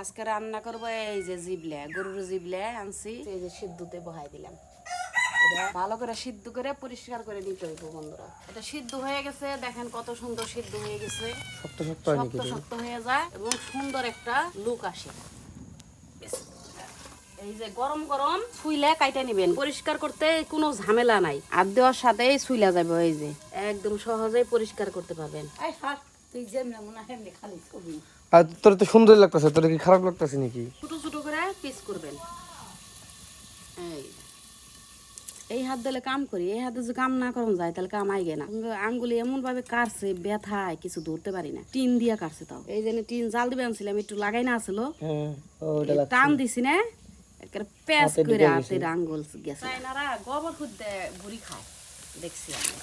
আজকে রান্না করব এই যে জিবলে গরুর জিবলে আনছি। এই যে সিদ্ধতে বহাই দিলাম। ভালো করে সিদ্ধ করে পরিষ্কার করে নিতে হইব বন্ধুরা। এটা সিদ্ধ হয়ে গেছে দেখেন কত সুন্দর সিদ্ধ হয়ে গেছে। শক্ত শক্ত হয় নাকি শক্ত শক্ত হয়ে যায় এবং সুন্দর একটা লুক আসে। এই যে গরম গরম ছুইলা কাইটা নিবেন। পরিষ্কার করতে কোনো ঝামেলা নাই। আর দেওয়ার সাথেই ছুইলা যাবে এই যে। একদম সহজেই পরিষ্কার করতে পারবেন। তুই যেমন মনে হয় খালি ছবি। আর তোর তো সুন্দর লাগতেছে তোর কি খারাপ লাগতেছে নাকি? ছোট ছোট করে পিস করবেন। এই। এই হাত দিলে কাম করি এই হাতে যদি কাম না করুন যায় তাহলে কাম আইগে না। আঙ্গুলি এমন ভাবে কাটছে ব্যথায় কিছু ধরতে পারি না। টিন দিয়া কাটছে তাও। এই জন্য টিন জাল দিবে আনছিলাম একটু লাগাই না আসলো হ্যাঁ টান দিছি না একের প্যাস করে হাতের আঙ্গুল গেছে। গোবর খুঁজতে ভুড়ি খায়। দেখছি আমি।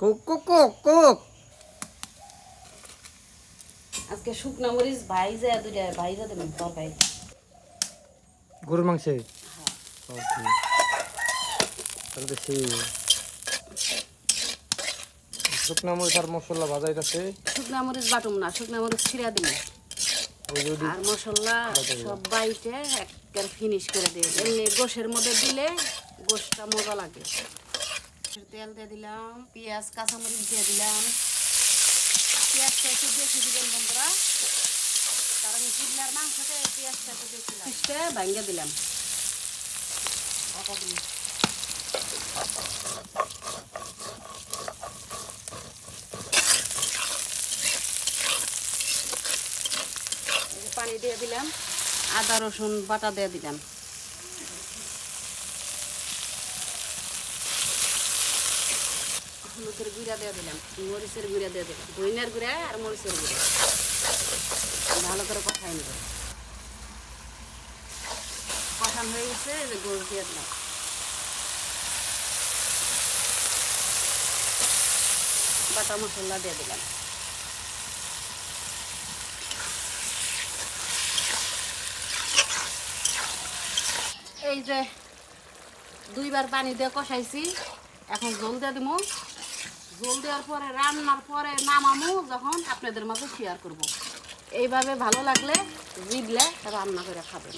Coke coke coke coke. আজকে শুকনা মরিচ ভাইজা দুইটা ভাইজা দেবেন তরকারি গরুর মাংসে? হ্যাঁ। ওকে তাহলে সেই শুকনা মরিচ আর মশলা ভাজা আছে শুকনা মরিচ বাটুম না শুকনা মরিচ ছিঁড়া যদি আর মশলা সব বাইটে একবার ফিনিশ করে দিয়ে দিই। এমনি গোশের মধ্যে দিলে গোশটা মজা লাগে। তেল দিয়ে দিলাম পেঁয়াজ কাঁচামরিচ দিয়ে দিলাম। পেঁয়াজটা একটু বেশি দিবেন বন্ধুরা। কারণ জিবলার মাংসতে পেঁয়াজটা একটু বেশি পিসটা দিলাম। আটা দিলাম। পানি দিয়ে দিলাম। আদা রসুন বাটা দিয়ে দিলাম। হলুদের গুঁড়া দিয়ে দিলাম, মরিচের গুঁড়া দিয়ে দিলাম ধইনার গুঁড়া আর মরিচের গুঁড়া। ভালো করে কষাই নেব। কষান হয়ে গেছে যে গোল দিয়ে দিলাম। বাটা মশলা দিয়ে দিলাম। এই যে দুইবার পানি দিয়ে কষাইছি, এখন জল দিয়ে দিব। জল দেওয়ার পরে রান্নার পরে নামামু যখন আপনাদের মাঝে শেয়ার করব। এইভাবে ভালো লাগলে জিদলে রান্না করে খাবেন।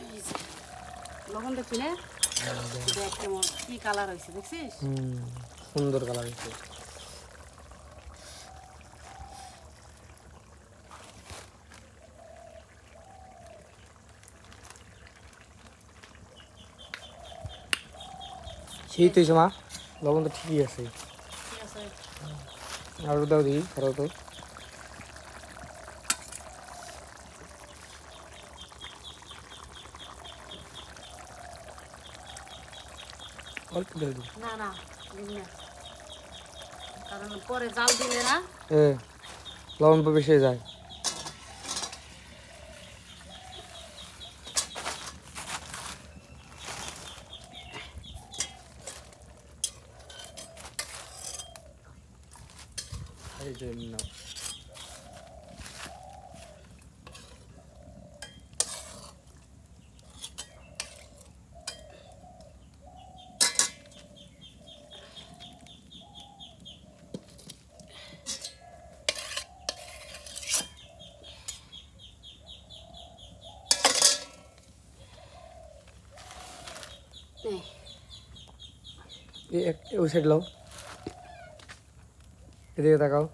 এই যে, লবণ দেখছি না দেখ কেমন কি কালার হয়েছে দেখছিস? সুন্দর কালার হয়েছে। সেই তো মা লবণ তো ঠিকই আছে। ঠিক আর দাও দিই আরও তো। অল্প দিয়ে দিই। না না কারণ পরে জাল দিলে না এ লবণ বেশি যায়। এই যে নাও। নে, এই এক ওই সাইড লাও এদিকে তাকাও